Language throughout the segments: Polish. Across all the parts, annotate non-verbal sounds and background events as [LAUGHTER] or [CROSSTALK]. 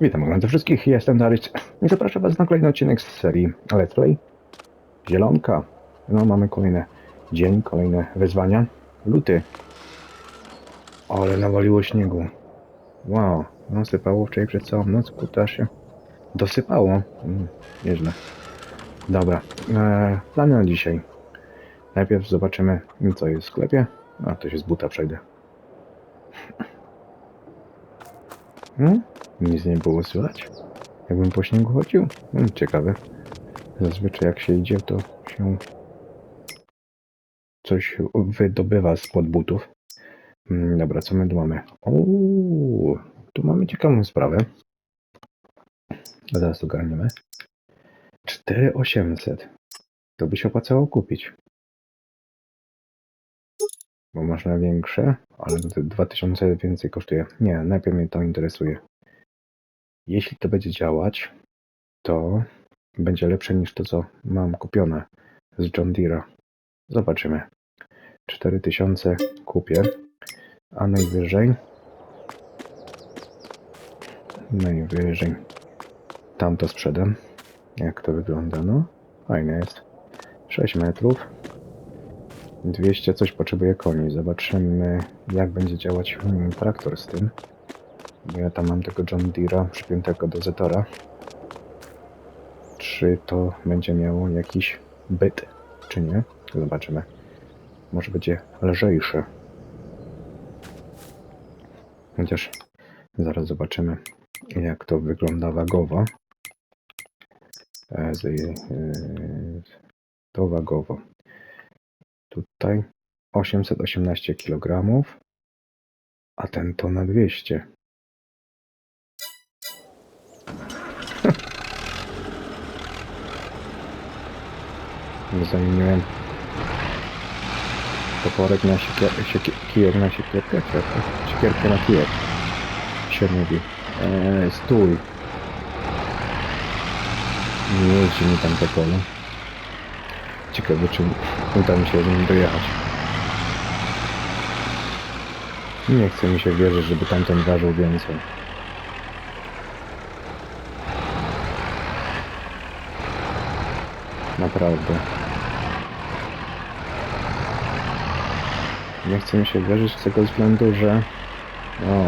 Witam oglądających wszystkich, jestem Darius i zapraszam Was na kolejny odcinek z serii Let's Play Zielonka. No, mamy kolejny dzień, kolejne wyzwania. Luty. Ale nawaliło śniegu. Wow, no sypało wczoraj przez całą noc, kuta się dosypało. Mm, nieźle. Dobra, eee, plany na dzisiaj. Najpierw zobaczymy, co jest w sklepie. A, to się z buta przejdę. Hmm? Nic nie było słychać? Jakbym po śniegu chodził? Hmm, ciekawe. Zazwyczaj jak się idzie, to się coś wydobywa spod butów. Hmm, dobra, co my tu mamy? Uuu, tu mamy ciekawą sprawę. Zaraz ogarniemy. 4800. To by się opłacało kupić. Bo można większe, ale to te 2000 więcej kosztuje. Nie, najpierw mnie to interesuje. Jeśli to będzie działać, to będzie lepsze niż to, co mam kupione z John Deere'a. Zobaczymy. 4000 kupię, a najwyżej najwyżej tamto sprzedam. Jak to wygląda? No, fajne jest. 6 metrów. 200 coś potrzebuje koni. Zobaczymy, jak będzie działać traktor z tym. Ja tam mam tego John Deere'a przypiętego do Zetora. Czy to będzie miało jakiś byt, czy nie? Zobaczymy. Może będzie lżejszy. Chociaż zaraz zobaczymy, jak to wygląda wagowo. E, e, To wagowo. Tutaj 818 kg, a ten to na 200. Zamieniłem toporek na siekier, siekier, kijek na siekierkę, czy siekierkę na kijek. Się mówi. Eee, stój. Nie jeździ mi tam po polu. Ciekawe, czy uda mi się z nim dojechać. Nie chce mi się wierzyć, żeby tamten ważył więcej. Naprawdę. Nie chce mi się wierzyć z tego względu, że... O.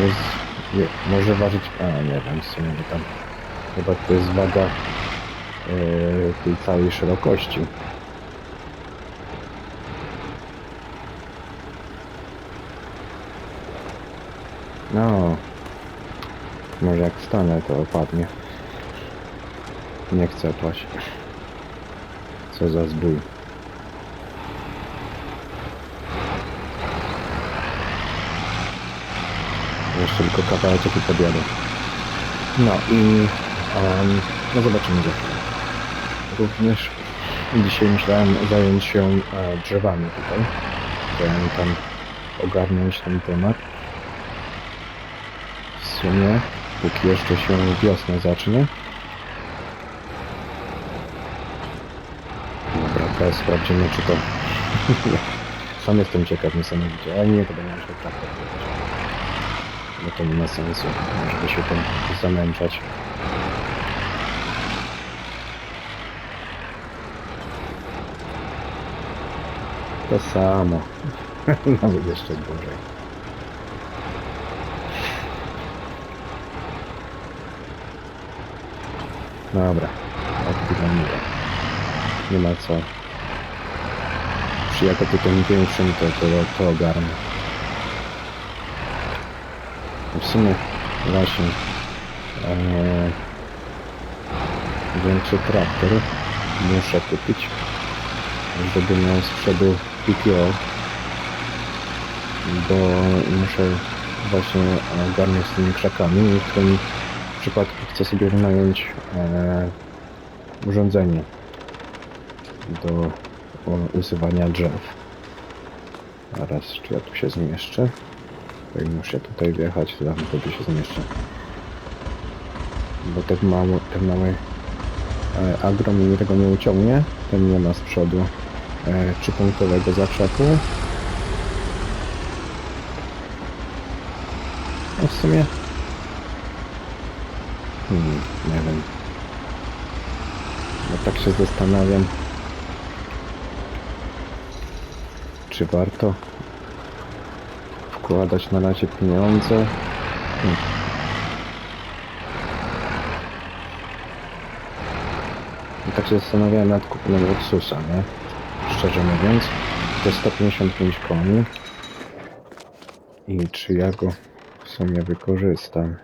Jest... Je, może ważyć... A, nie wiem, w sumie, że tam... Chyba to jest waga yy, tej całej szerokości. No, może jak stanę, to opadnie. Nie chcę paść. Co za zbój. Jeszcze tylko kawałeczek i podjadę. No i em, no zobaczymy za chwilę. Również dzisiaj myślałem zająć się e, drzewami tutaj. Chciałem tam ogarnąć ten temat. W sumie, póki jeszcze się wiosna zacznie. Dobra, teraz sprawdzimy, czy to... [LAUGHS] Sam jestem ciekaw niesamowicie, ale nie, to będzie musiał traktor jechać. Bo to nie ma sensu, żeby się tym zamęczać. To samo. [LAUGHS] Nawet jeszcze gorzej. Dobra, odbieram Nie ma co. Przy jako tym większym to, to, to ogarnę. W sumie właśnie e, większy traktor muszę kupić, żeby miał z PTO, bo muszę właśnie ogarniać z tymi krzakami i w tym przypadku chcę sobie wynająć e, urządzenie do usuwania drzew. Zaraz, czy ja tu się zmieszczę? Jak muszę tutaj wjechać, tam wtedy się zmieszczę. Bo ten mały, ten mały e, agro mi tego nie uciągnie. Ten nie ma z przodu e, trzypunktowego zakrzaku. No w sumie... Hmm, nie wiem. No tak się zastanawiam. Czy warto wkładać na razie pieniądze? I tak się zastanawiałem nad kupnem Ursusa, nie? Szczerze mówiąc, to jest 155 koni. I czy ja go w sumie wykorzystam?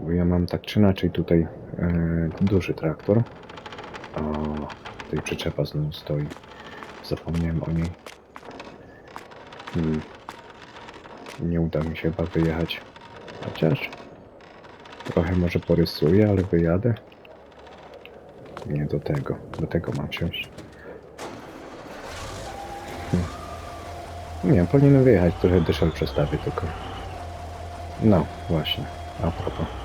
Bo ja mam tak czy inaczej tutaj e, duży traktor. O, tutaj przyczepa znowu stoi. Zapomniałem o niej. Hmm. Nie uda mi się chyba wyjechać. Chociaż trochę może porysuję, ale wyjadę. Nie do tego. Do tego mam wsiąść. Hmm. Nie, powinienem wyjechać. Trochę dyszel przestawię tylko. No, właśnie. A propos.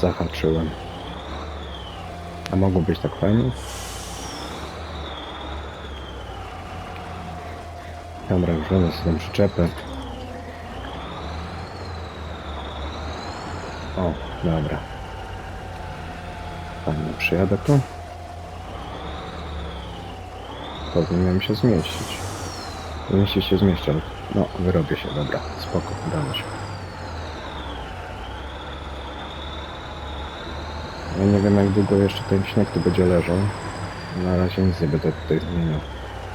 Zahaczyłem. A mogło być tak fajnie? Dobra, będę sobie przyczepę. O, dobra. Fajnie, przyjadę tu. Powinienem się zmieścić. Powinien się ale... No, wyrobię się, dobra. Spoko, udało się. Ja nie wiem jak długo jeszcze ten śnieg tu będzie leżał. Na razie nic nie będę tutaj zmieniał.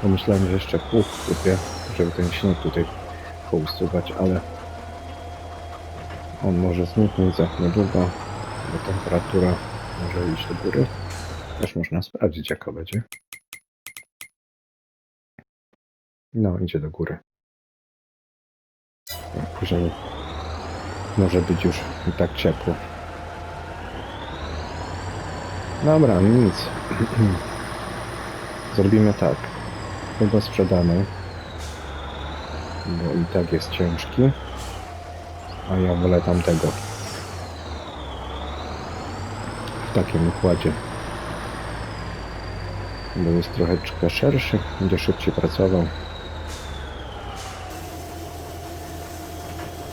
Pomyślałem, że jeszcze pół kupię, żeby ten śnieg tutaj pousuwać, ale on może zniknąć za niedługo, bo temperatura może iść do góry. Też można sprawdzić jaka będzie. No, idzie do góry. Później może być już i tak ciepło. Dobra, nic. [CLEARS THROAT] Zrobimy tak. Chyba sprzedamy. Bo i tak jest ciężki. A ja wolę tamtego. W takim układzie. Bo jest troszeczkę szerszy, będzie szybciej pracował.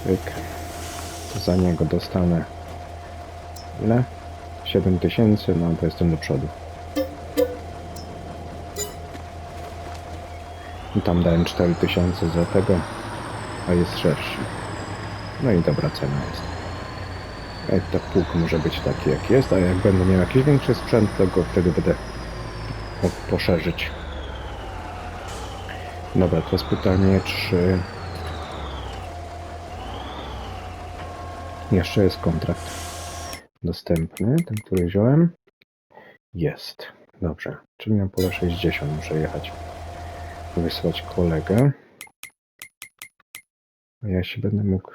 Pyk. Za niego dostanę ile? 7000, no to jestem do przodu. I tam dałem 4000 za tego, a jest szerszy. No i dobra cena jest. Jak tak pług może być taki jak jest, a jak będę miał jakiś większy sprzęt, to go wtedy będę poszerzyć. Dobra, teraz pytanie, czy jeszcze jest kontrakt dostępny, ten, który wziąłem. Jest. Dobrze. Czyli na pole 60 muszę jechać. Wysłać kolegę. A ja się będę mógł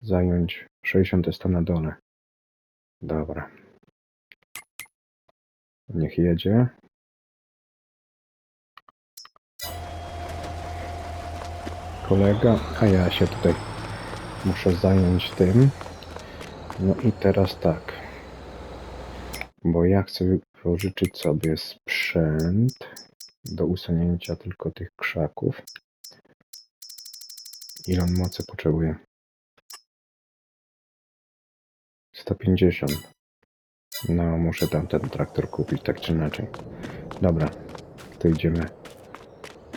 zająć 60 jest to na dole. Dobra. Niech jedzie. Kolega, a ja się tutaj muszę zająć tym. No i teraz tak. Bo ja chcę wypożyczyć sobie sprzęt do usunięcia tylko tych krzaków. Ile on mocy potrzebuje? 150. No, muszę tam ten traktor kupić, tak czy inaczej. Dobra, to idziemy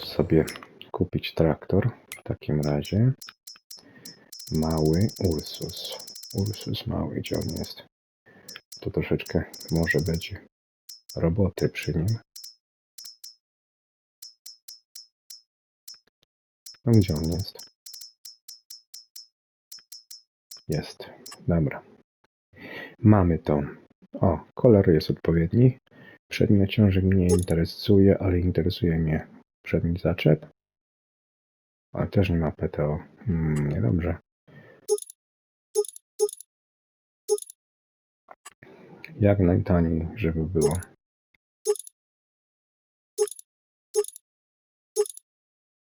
sobie kupić traktor. W takim razie mały Ursus. Ursus mały, gdzie on jest? To troszeczkę może będzie roboty przy nim. No gdzie on jest? Jest. Dobra. Mamy to. O, kolor jest odpowiedni. Przedni ciąży mnie nie interesuje, ale interesuje mnie przedni zaczep. Ale też nie ma PTO. Hmm, niedobrze. Jak najtaniej, żeby było.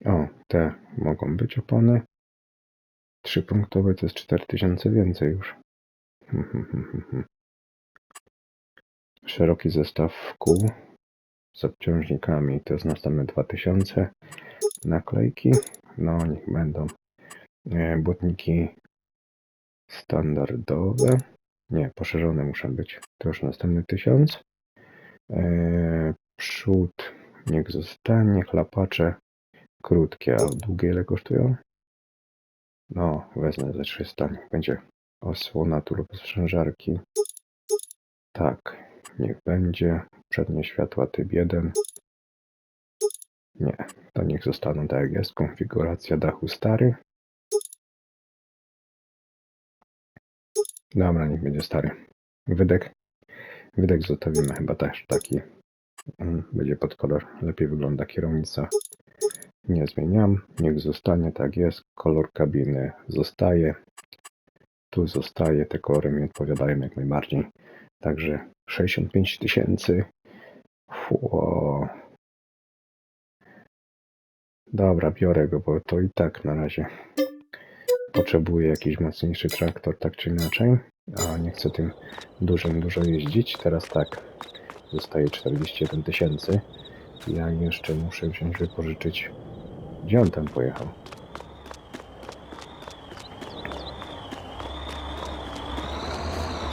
O, te mogą być opony. Trzypunktowe to jest 4000 więcej już. [LAUGHS] Szeroki zestaw kół. z obciążnikami. To jest następne 2000 naklejki. No, niech będą e, błotniki standardowe. Nie, poszerzone muszą być. To już następny 1000. E, przód niech zostanie. Chlapacze krótkie, a długie ile kosztują? No, wezmę ze 300. Niech będzie osłona tu lub sprzężarki. Tak, niech będzie. Przednie światła typ 1. Nie, to niech zostaną tak jak jest. Konfiguracja dachu stary. Dobra, niech będzie stary. Wydek. Wydek zostawimy chyba też taki. Mm, Będzie pod kolor. Lepiej wygląda kierownica. Nie zmieniam. Niech zostanie tak jest. Kolor kabiny zostaje. Tu zostaje. Te kolory mi odpowiadają jak najbardziej. Także 65 tysięcy. Dobra, biorę go, bo to i tak na razie potrzebuję jakiś mocniejszy traktor, tak czy inaczej. A nie chcę tym dużym dużo jeździć. Teraz tak, zostaje 41 tysięcy. Ja jeszcze muszę wziąć, wypożyczyć. Gdzie on tam pojechał?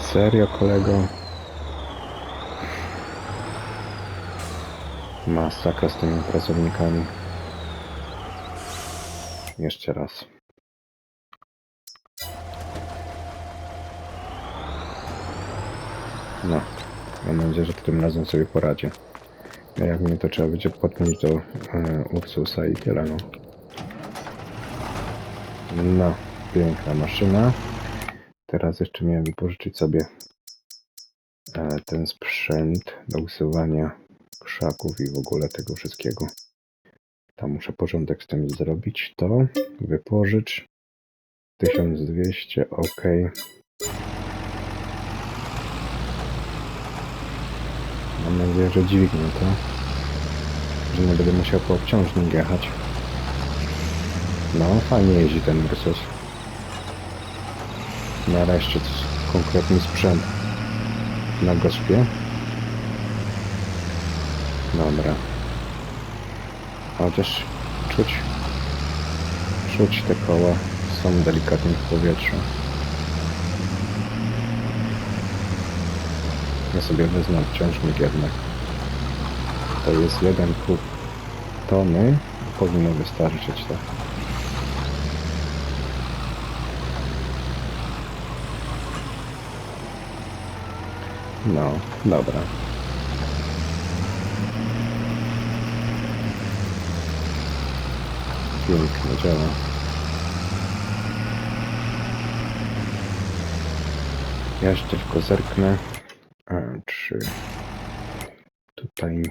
Serio, kolego? Masakra z tymi pracownikami. Jeszcze raz. No, mam nadzieję, że tym razem sobie poradzię. A jak mnie to trzeba będzie podpiąć do e, Ursusa i tyle, no. No, piękna maszyna. Teraz jeszcze miałem wypożyczyć sobie e, ten sprzęt do usuwania krzaków i w ogóle tego wszystkiego. Tam muszę porządek z tym zrobić. To wypożycz 1200, ok. Mam nadzieję, że dźwignie to. Że nie będę musiał po obciążnik jechać. No, fajnie jeździ ten Ursus. Nareszcie konkretny sprzęt na gospie. Dobra. Chociaż czuć, czuć te koła są delikatnie w powietrzu. Ja sobie wezmę obciążnik jednak. To jest 1,5 tony. Powinno wystarczyć to. No, dobra. Pięknie działa. Ja jeszcze tylko zerknę. A, czy tutaj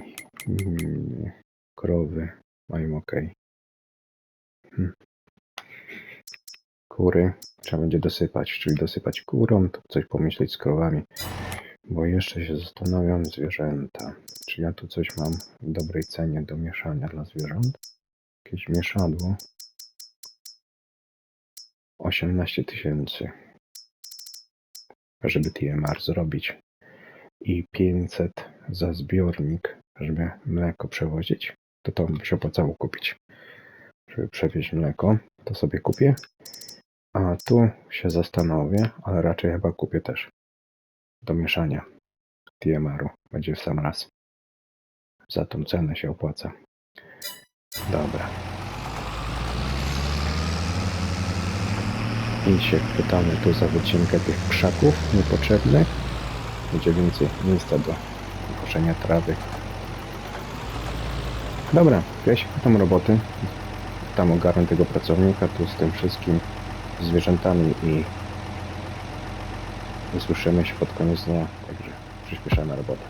mm, krowy mają ok. Hmm. Kury trzeba będzie dosypać, czyli dosypać kurą, to coś pomyśleć z krowami. Bo jeszcze się zastanawiam zwierzęta. Czy ja tu coś mam w dobrej cenie do mieszania dla zwierząt? Jakieś mieszadło. 18 tysięcy. Żeby TMR zrobić. I 500 za zbiornik, żeby mleko przewozić. To to by się opłacało kupić. Żeby przewieźć mleko, to sobie kupię. A tu się zastanowię, ale raczej chyba kupię też do mieszania TMR-u. Będzie w sam raz. Za tą cenę się opłaca. Dobra. I się chwytamy tu za wycinkę tych krzaków niepotrzebnych będzie więcej miejsca do koszenia trawy. Dobra, ja się pytam roboty. Tam ogarnę tego pracownika, tu z tym wszystkim zwierzętami i usłyszymy się pod koniec dnia, także przyspieszamy robotę.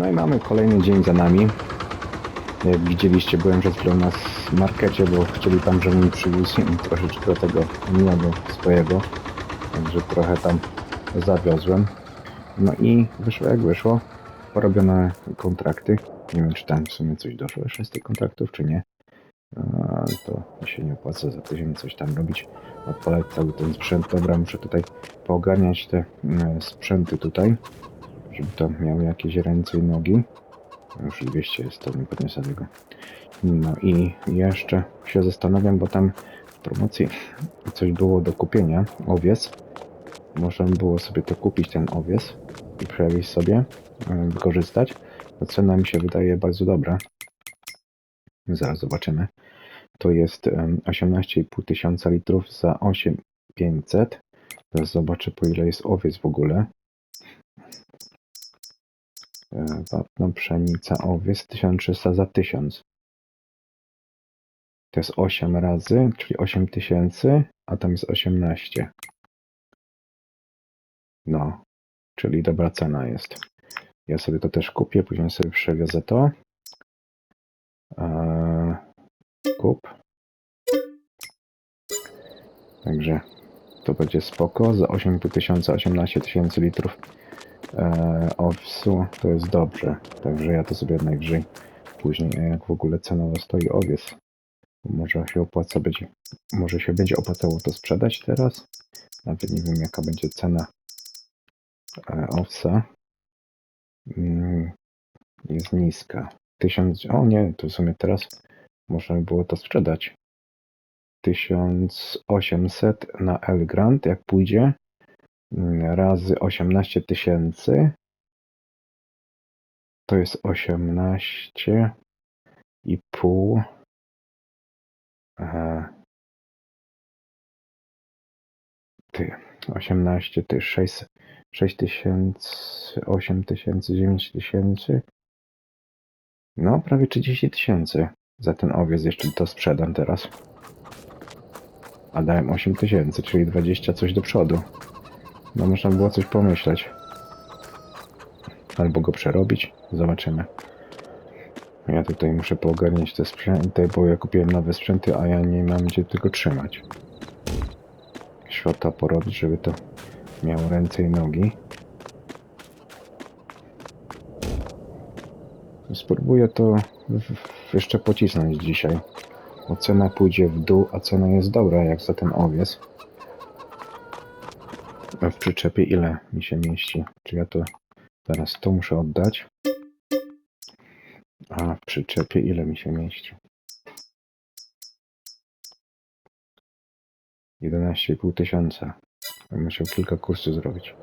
No i mamy kolejny dzień za nami. Jak widzieliście, byłem przed chwilą na markecie, bo chcieli tam, żebym przywiózł im troszeczkę tego miodu swojego. Także trochę tam zawiozłem. No i wyszło jak wyszło. Porobione kontrakty. Nie wiem, czy tam w sumie coś doszło jeszcze z tych kontraktów, czy nie. A, to się nie opłaca za tydzień coś tam robić. Odpalać cały ten sprzęt. Dobra, muszę tutaj poogarniać te mm, sprzęty tutaj, żeby to miały jakieś ręce i nogi. 200 jest, to nie podniosę tego. No i jeszcze się zastanawiam, bo tam w promocji coś było do kupienia, owiec. Można by było sobie to kupić, ten owiec i przewieźć sobie, e, wykorzystać. To cena mi się wydaje bardzo dobra. Zaraz zobaczymy. To jest em, 18,5 tysiąca litrów za 8500. Teraz zobaczę po ile jest owiec w ogóle. Wapno, pszenica, owiec 1300 za 1000. To jest 8 razy, czyli 8000, a tam jest 18. No, czyli dobra cena jest. Ja sobie to też kupię, później sobie przewiozę to. Eee, kup. Także to będzie spoko. Za 8,5 tysiąca, 18 tysięcy litrów eee, owsu to jest dobrze. Także ja to sobie najwyżej później, a jak w ogóle cenowo stoi owiec. Może się opłaca będzie, może się będzie opłacało to sprzedać teraz. Nawet nie wiem jaka będzie cena e, owsa. Mm, Jest niska. 1000, o nie, to w sumie teraz można by było to sprzedać. 1800 na L Grant, jak pójdzie, razy 18 tysięcy, to jest 18 i pół. Ty, 18, ty 6, 6 tysięcy, 8 tysięcy, 9 tysięcy. No, prawie 30 tysięcy za ten owiec, jeszcze to sprzedam teraz. A dałem 8 tysięcy, czyli 20 coś do przodu. No, można było coś pomyśleć. Albo go przerobić, zobaczymy. Ja tutaj muszę poogarniać te sprzęty, bo ja kupiłem nowe sprzęty, a ja nie mam gdzie tego trzymać. Świata porobić, żeby to miało ręce i nogi. Spróbuję to jeszcze pocisnąć dzisiaj. Bo cena pójdzie w dół, a cena jest dobra jak za ten owiec. W przyczepie ile mi się mieści? Czy ja to teraz to muszę oddać? A w przyczepie ile mi się mieści? 11,5 tysiąca. Musiał kilka kursów zrobić.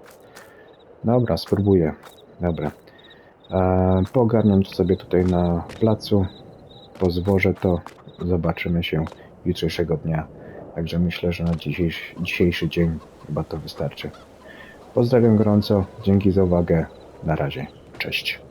Dobra, spróbuję. Dobra. E, pogarniam to sobie tutaj na placu. Pozwożę to. Zobaczymy się jutrzejszego dnia. Także myślę, że na dzisiejszy, dzisiejszy dzień chyba to wystarczy. Pozdrawiam gorąco. Dzięki za uwagę. Na razie. Cześć.